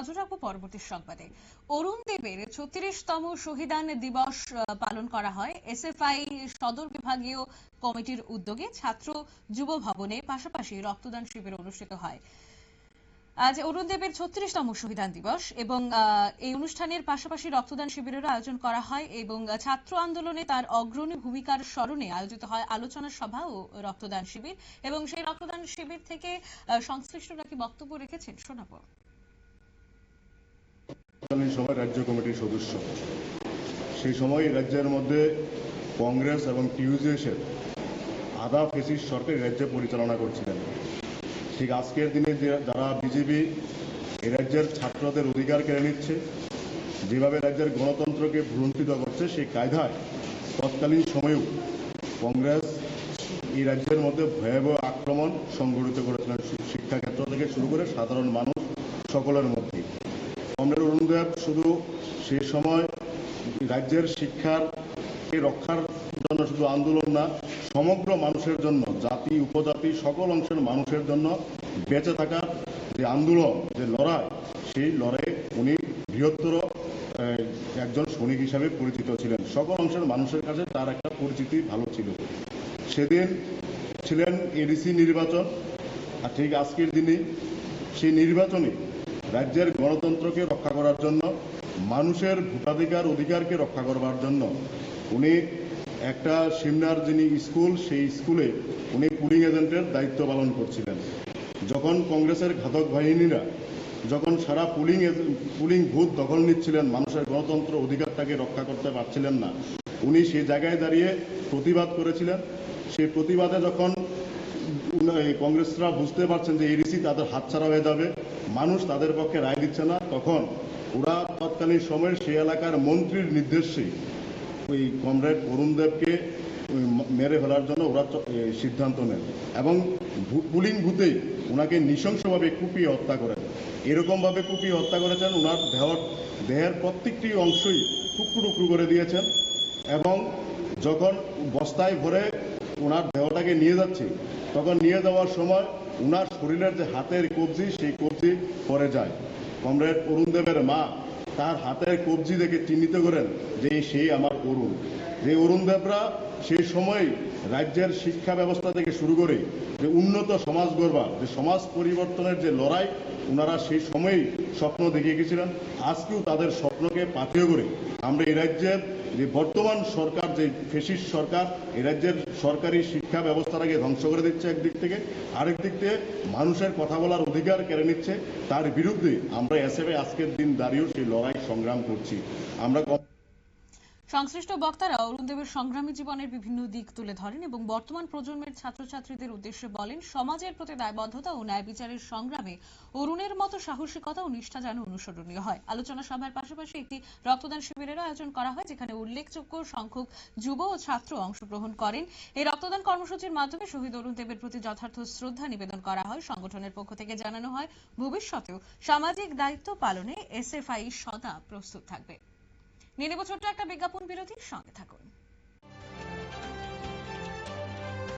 নজর রাখব পরবর্তী সংবাদে। অরুণ দেবের ছত্রিশতম শহীদান দিবস পালন করা হয়। এসএফআই সদর বিভাগীয় কমিটির উদ্যোগে ছাত্র যুব ভবনে পাশাপাশি রক্তদান শিবির অনুষ্ঠিত হয়। আজ অরুণ দেবের ছত্রিশতম শহীদান দিবস এবং এই অনুষ্ঠানের পাশাপাশি রক্তদান শিবিরেরও আয়োজন করা হয় এবং ছাত্র আন্দোলনে তার অগ্রণী ভূমিকার স্মরণে আয়োজিত হয় আলোচনা সভা ও রক্তদান শিবির এবং সেই রক্তদান শিবির থেকে সংশ্লিষ্টরা কি বক্তব্য রেখেছেন শোনাবো। তৎকালীন সময় রাজ্য কমিটির সদস্য। সেই সময় রাজ্যের মধ্যে কংগ্রেস এবং টিউজেসের আধা ফেসিস সরকার রাজ্য পরিচালনা করছিলেন। ঠিক আজকের দিনে যারা বিজেপি এই রাজ্যের ছাত্রদের অধিকার কেড়ে নিচ্ছে, যেভাবে রাজ্যের গণতন্ত্রকে ভ্রুণ্ঠিত করছে, সেই কায়দায় তৎকালীন সময়েও কংগ্রেস এই রাজ্যের মধ্যে ভয়াবহ আক্রমণ সংঘটিত করেছিলেন শিক্ষাক্ষেত্র থেকে শুরু করে সাধারণ মানুষ সকলের মধ্যে কমরেড অরুণদেব শুধু সে সময় রাজ্যের শিক্ষার রক্ষার জন্য শুধু আন্দোলন না, সমগ্র মানুষের জন্য, জাতি, উপজাতি, সকল অংশের মানুষের জন্য বেঁচে থাকার যে আন্দোলন, যে লড়াই, সেই লড়াইয়ে উনি বৃহত্তর একজন সৈনিক হিসাবে পরিচিত ছিলেন। সকল অংশের মানুষের কাছে তার একটা পরিচিতি ভালো ছিল। সেদিন ছিলেন এডিসি নির্বাচন, আর ঠিক আজকের দিনে সেই নির্বাচনে রাজ্যের গণতন্ত্রকে রক্ষা করার জন্য, মানুষের ভোটাধিকার অধিকারকে রক্ষা করবার জন্য। উনি একটা সিমনার যিনি স্কুল, সেই স্কুলে উনি পুলিং এজেন্টের দায়িত্ব পালন করছিলেন। যখন কংগ্রেসের ঘাতক বাহিনীরা, যখন সারা পুলিং পুলিং ভূত দখল নিচ্ছিলেন, মানুষের গণতন্ত্র অধিকারটাকে রক্ষা করতে পারছিলেন না, উনি সেই জায়গায় দাঁড়িয়ে প্রতিবাদ করেছিলেন। সেই প্রতিবাদে যখন কংগ্রেসরা বুঝতে পারছেন যে এডিসি তাদের হাতছাড়া হয়ে যাবে। মানুষ তাদের পক্ষে রায় দিচ্ছে না। তখন ওরা তৎকালীন সময়ে সেই এলাকার মন্ত্রীর নির্দেশে ওই কমরেড অরুণ দেবকে মেরে ফেলার জন্য ওরা সিদ্ধান্ত নেন এবং পুলিং ভূতেই ওনাকে নৃশংসভাবে কুপিয়ে হত্যা করেন। এরকমভাবে কুপিয়ে হত্যা করেছেন, ওনার দেহ, দেহের প্রত্যেকটি অংশই টুকরো টুকরো করে দিয়েছেন এবং যখন বস্তায় ভরে ওনার দেহটাকে নিয়ে যাচ্ছে, তখন নিয়ে যাওয়ার সময় ওনার শরীরের যে হাতের কবজি, সেই কবজি পরে যায়। কমরেড অরুণ দেবের মা তার হাতের কবজি দেখে চিহ্নিত করেন যে সে আমার অরুণ। যে অরুণ দেবরা সেই সময় রাজ্যের শিক্ষা ব্যবস্থা থেকে শুরু করে যে উন্নত সমাজ গড়বার, যে সমাজ পরিবর্তনের যে লড়াই, ওনারা সেই সময়েই স্বপ্ন দেখিয়ে গেছিলেন। আজকেও তাদের স্বপ্নকে পাথেয় করে আমরা এই রাজ্যের যে বর্তমান সরকার, যে ফেসিস সরকার, এ রাজ্যের সরকারি শিক্ষা ব্যবস্থাটাকে ধ্বংস করে দিচ্ছে একদিক থেকে। আরেক দিক থেকে মানুষের কথা বলার অধিকার কেড়ে নিচ্ছে। তার বিরুদ্ধে আমরা এসএফে আজকের দিন দাঁড়িয়েও সেই লড়াই সংগ্রাম করছি। আমরা সংশ্লিষ্ট বক্তারা অরুণ দেবের সংগ্রামী জীবনের বিভিন্ন দিক তুলে ধরেন এবং বর্তমান প্রজন্মের ছাত্রছাত্রীদের উদ্দেশ্যে বলেন, সমাজের প্রতি দায়বদ্ধতা ও ন্যায় বিচারের সংগ্রামে অরুণের মতো সাহসিকতা ও নিষ্ঠা যেন অনুসরণীয় হয়। আলোচনা সভার পাশাপাশি একটি রক্তদান শিবিরের আয়োজন করা হয়, যেখানে উল্লেখযোগ্য সংখ্যক যুব ও ছাত্র অংশগ্রহণ করেন। এই রক্তদান কর্মসূচির মাধ্যমে শহীদ অরুণ দেবের প্রতি যথার্থ শ্রদ্ধা নিবেদন করা হয়। সংগঠনের পক্ষ থেকে জানানো হয়, ভবিষ্যতেও সামাজিক দায়িত্ব পালনে এসএফআই সদা প্রস্তুত থাকবে। নিয়ে নেব ছোট্ট একটা বিজ্ঞাপন বিরতির সঙ্গে থাকুন।